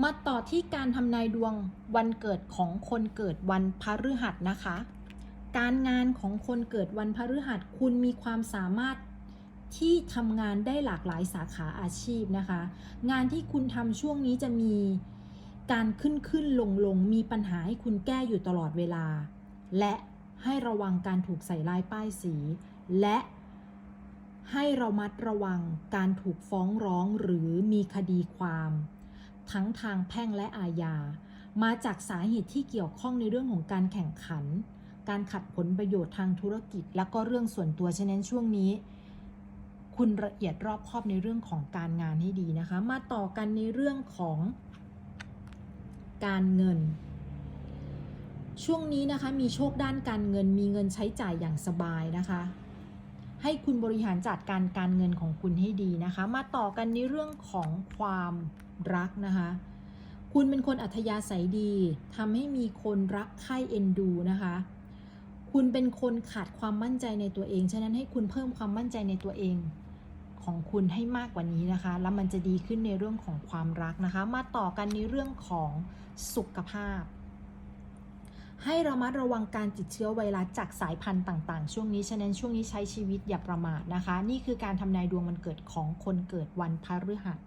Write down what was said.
มาต่อที่การทำนายดวงวันเกิดของคนเกิดวันพฤหัสนะคะ การงานของคนเกิดวันพฤหัสคุณมีความสามารถที่ทำงานได้หลากหลายสาขาอาชีพนะคะ งานที่คุณทำช่วงนี้จะมีการขึ้นขึ้นลงลงมีปัญหาให้คุณแก้อยู่ตลอดเวลา และให้ระวังการถูกใส่ลายป้ายสี และให้ระมัดระวังการถูกฟ้องร้องหรือมีคดีความ ทั้งทางแพ่งและอาญา มาจากสาเหตุที่เกี่ยวข้องในเรื่องของการแข่งขัน การขัดผลประโยชน์ทางธุรกิจ และก็เรื่องส่วนตัวฉะนั้นช่วงนี้ คุณละเอียดรอบคอบในเรื่องของการงานให้ดีนะคะ มาต่อกันในเรื่องของการเงิน ช่วงนี้นะคะมีโชคด้านการเงินมีเงินใช้จ่ายอย่างสบายนะคะ ให้คุณบริหารจัดการการเงินของคุณให้ดีนะคะ มาต่อกันในเรื่องของความรักนะคะ คุณเป็นคนอัธยาศัยดีทำให้มีคนรักใคร่เอ็นดูนะคะ คุณเป็นคนขาดความมั่นใจในตัวเอง ฉะนั้นให้คุณเพิ่มความมั่นใจในตัวเองของคุณให้มากกว่านี้นะคะ แล้วมันจะดีขึ้นในเรื่องของความรักนะคะ มาต่อกันในเรื่องของสุขภาพ ให้ระมัดระวังการติดเชื้อไวรัสจากสายพันธุ์ต่างๆ ช่วงนี้ฉะนั้นช่วงนี้ใช้ชีวิตอย่าประมาทนะคะ นี่คือการทำนายดวงวันเกิดของคนเกิดวันพฤหัส